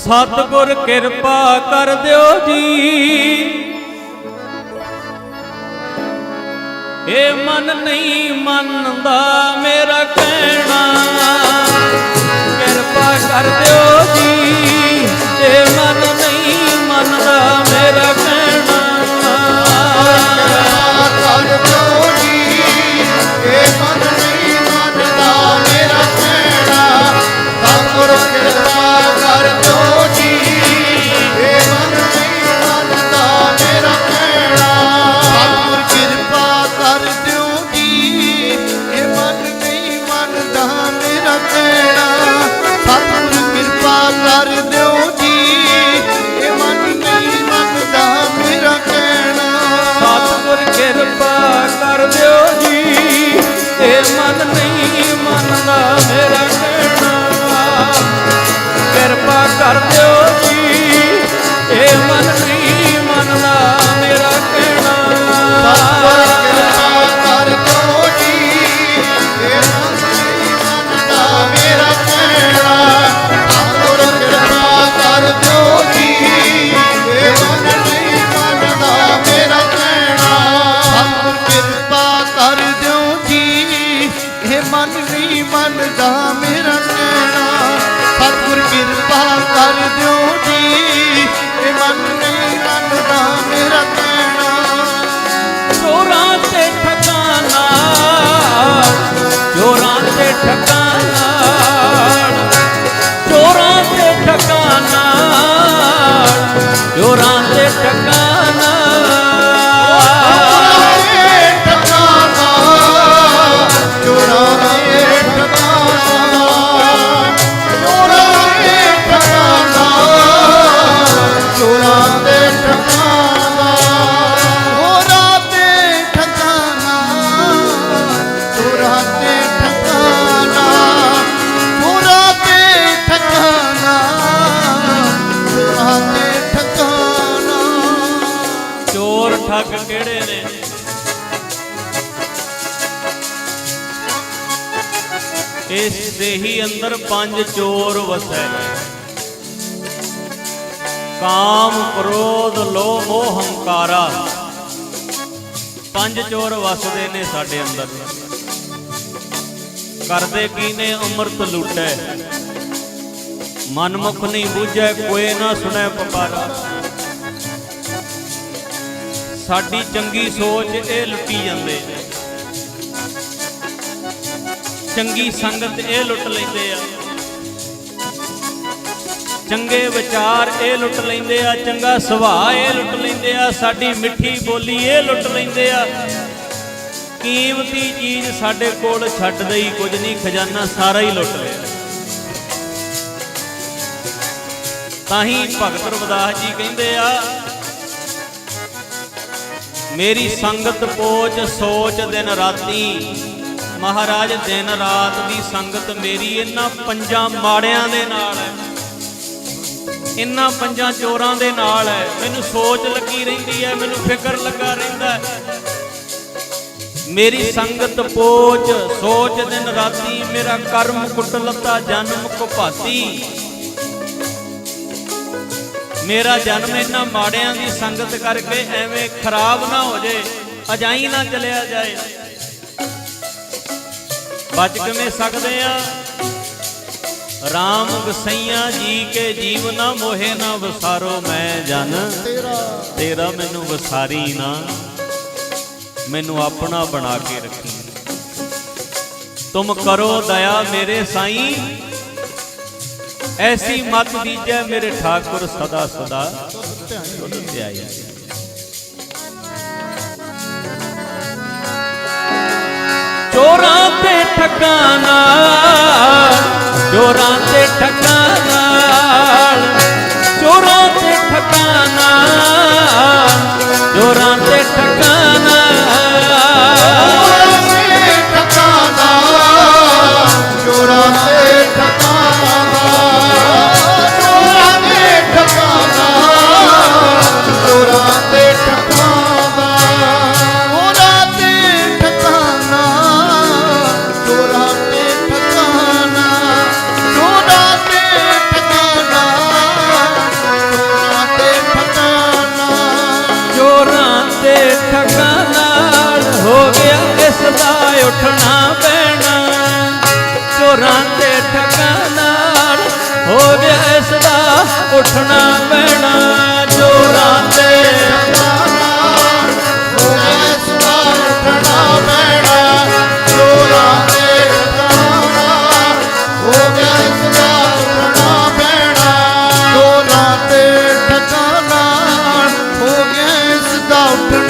ਸਤਿਗੁਰ ਕਿਰਪਾ ਕਰ ਦਿਓ ਜੀ। ਇਹ ਮਨ ਨਹੀਂ ਮੰਨਦਾ ਮੇਰਾ ਕਹਿਣਾ। ਕਿਰਪਾ ਕਰ ਦਿਓ ਇਸ ਦੇਹੀ ਅੰਦਰ ਪੰਜ ਚੋਰ ਵਸੈ। ਕਾਮ ਕ੍ਰੋਧ ਲੋਭ ਮੋਹ ਹੰਕਾਰਾ। ਪੰਜ ਚੋਰ ਵਸਦੇ ਨੇ ਸਾਡੇ ਅੰਦਰ। ਕਰਦੇ ਕੀ ਨੇ ਅੰਮ੍ਰਿਤ ਲੁੱਟੈ। ਮਨਮੁਖ ਨਹੀਂ ਬੂਝੈ ਕੋਏ ਨਾ ਸੁਣੈ ਪੁਕਾਰਾ ਸਾਡੀ ਚੰਗੀ ਸੋਚ ਇਹ ਲੁੱਟੀ ਜਾਂਦੇ ਚੰਗੀ ਸੰਗਤ ਇਹ ਲੁੱਟ ਲੈਂਦੇ ਆ। ਚੰਗੇ ਵਿਚਾਰ ਇਹ ਲੁੱਟ ਲੈਂਦੇ ਆ, ਚੰਗਾ ਸੁਭਾਅ ਇਹ ਲੁੱਟ ਲੈਂਦੇ ਆ, ਸਾਡੀ ਮਿੱਠੀ ਬੋਲੀ ਇਹ ਲੁੱਟ ਲੈਂਦੇ ਆ। ਕੀਮਤੀ ਚੀਜ਼ ਸਾਡੇ ਕੋਲ ਛੱਡਦੇ ਹੀ ਕੁਝ ਨਹੀਂ, ਖਜ਼ਾਨਾ ਸਾਰਾ ਹੀ ਲੁੱਟ ਲਿਆ। ਤਾਂ ਹੀ ਭਗਤ ਰਵਿਦਾਸ ਜੀ ਕਹਿੰਦੇ ਆ, ਮੇਰੀ ਸੰਗਤ ਪੋਚ ਸੋਚ ਦਿਨ ਰਾਤੀ। ਮਹਾਰਾਜ, ਦਿਨ ਰਾਤ ਦੀ ਸੰਗਤ ਮੇਰੀ ਇਹਨਾਂ ਪੰਜਾਂ ਮਾੜਿਆਂ ਦੇ ਨਾਲ ਹੈ। ਇਹਨਾਂ ਪੰਜਾਂ ਚੋਰਾਂ ਦੇ ਨਾਲ ਹੈ। ਮੈਨੂੰ ਸੋਚ ਲੱਗੀ ਰਹਿੰਦੀ ਹੈ, ਮੈਨੂੰ ਫਿਕਰ ਲੱਗਾ ਰਹਿੰਦਾ ਹੈ। ਮੇਰੀ ਸੰਗਤ ਪੋਚ ਸੋਚ ਦਿਨ ਰਾਤੀ, ਮੇਰਾ ਕਰਮ ਕੁੱਟ ਲੱਤਾ ਜਨਮ ਕੁਪਾਤੀ ਮੇਰਾ ਜਨਮ ਇਹਨਾਂ ਮਾੜਿਆਂ ਦੀ ਸੰਗਤ ਕਰਕੇ ਐਵੇਂ ਖਰਾਬ ਨਾ ਹੋ ਜੇ, ਅਜਾਈ ਨਾ ਚਲਿਆ ਜਾਏ। ਬਚ ਕਿਵੇਂ ਸਕਦੇ ਆ? ਰਾਮ ਗਸਈਆ ਜੀ ਕੇ ਜੀਵ ਨਾ ਮੋਹੇ ਨਾ ਵਸਾਰੋ ਮੈਂ ਜਨ। ਤੇਰਾ। ਮੈਨੂੰ ਵਸਾਰੀ ਨਾ। ਮੈਨੂੰ ਆਪਣਾ ਬਣਾ ਕੇ ਰੱਖੀ। ਤੁਮ ਕਰੋ ਦਇਆ ਮੇਰੇ ਸਾਈਂ। ਐਸੀ ਮਤ ਦੀਜੈ ਮੇਰੇ ਠਾਕੁਰ ਸਦਾ ਸਦਾ। ਧਿਆਈ ਚੋਰਾਂ ਤੇ ਠਕਾਨਾ ਚੋਰਾਂ ਤੇ ਠੱਗਾਂ ਤੇ ਉੱਠਣਾ ਪੈਣਾ। ਚੋਰਾਂ ਤੇ ਠੱਗਾਂ ਨਾਲ ਹੋ ਗਿਆ ਇਸ ਦਾ ਉੱਠਣਾ ਪੈਣਾ। ਚੋਰਾਂ ਤੇ ਸਤਿਗੁਰ